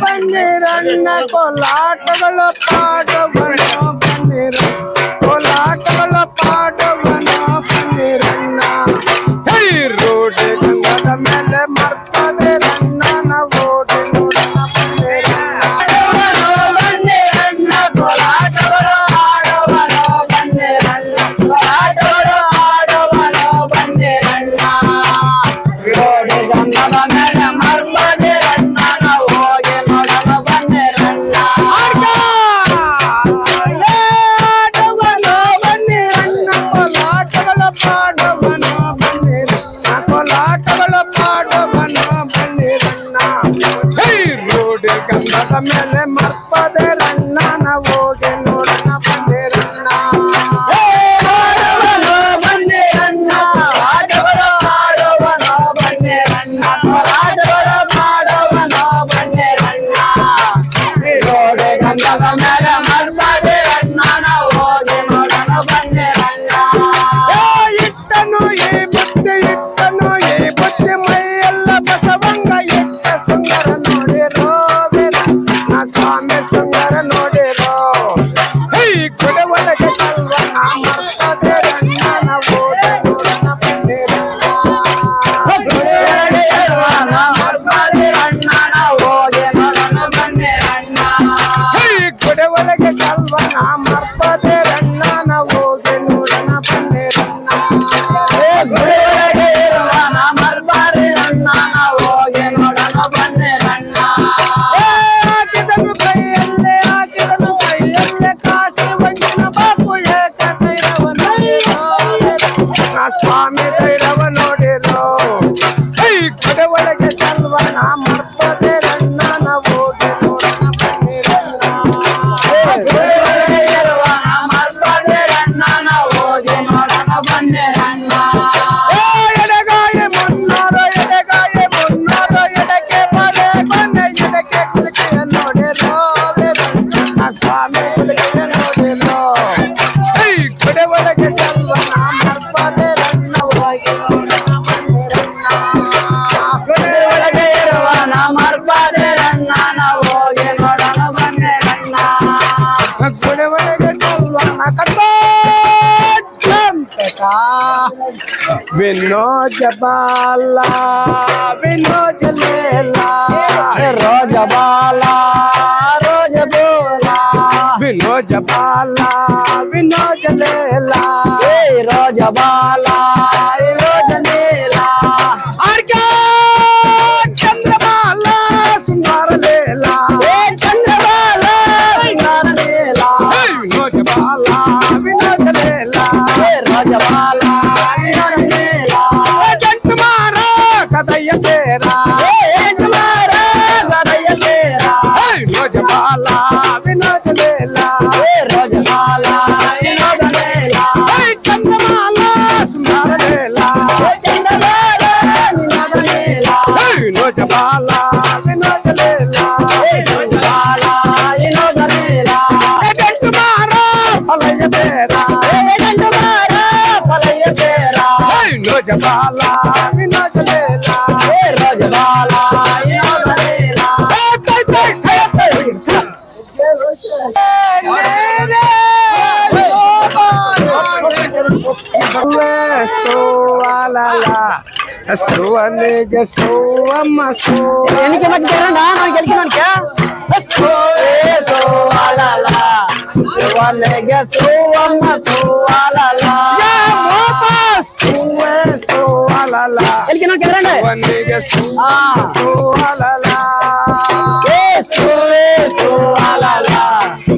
ಪನ್ನೀರನ್ನ ಕೋಲಾಟಗಳ ಪಾಠ ಬರ వినోజ బాలా వినోజ లేలా రోజ బాలా రోజ బోలా వినోజ బాలా వినోజ లేలా రోజ రదయ్య పేరా. రదయ్య పేరా. రోజమాల వినోద లేలా రోజమాల వినోద లేలా చందమాల. సుందర లేలా చందమాల. వినోద లేలా రోజమాల వినోద లేలా ఎన్నికే మధ్య చేరండా నాకు గెలిచినాక గెలిచినాక ఎదరండి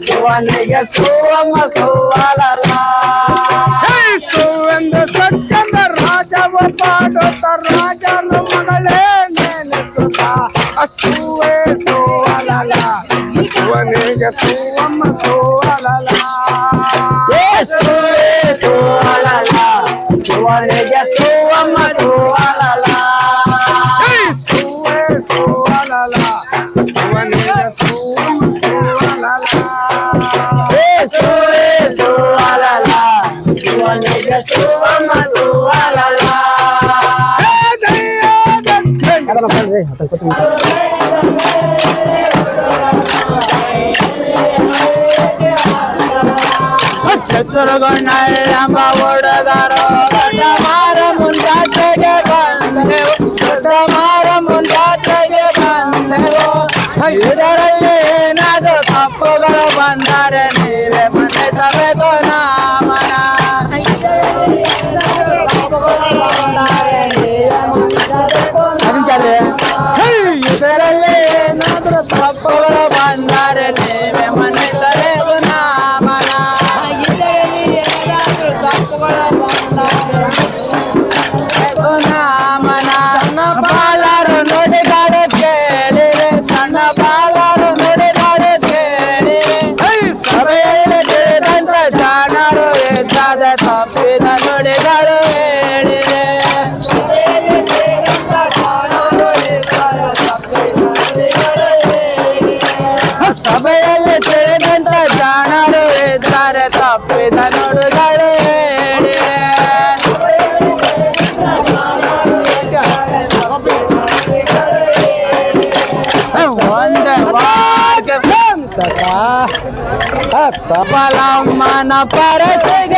సువన్నెగ సువమ్మ సువాలలా esta raya no magalene en eso está a su eso a la la. Y su anilla su amazo a la la. Eso eso a su su su su. Shatrughna ಎಂಬ ಹುಡುಗರು ದೊಡ್ಡಮಾರ ಮುಂಜಾತ್ರೆಗೆ ಬಂದೆವು ದೊಡ್ಡಮಾರ ಮುಂಜಾತ್ರೆಗೆ ಬಂದೆವು ಇದರಲ್ಲಿ ಏನಾದರೂ ತಪ್ಪುಗಳು ಬಂದರೆ Palama na parece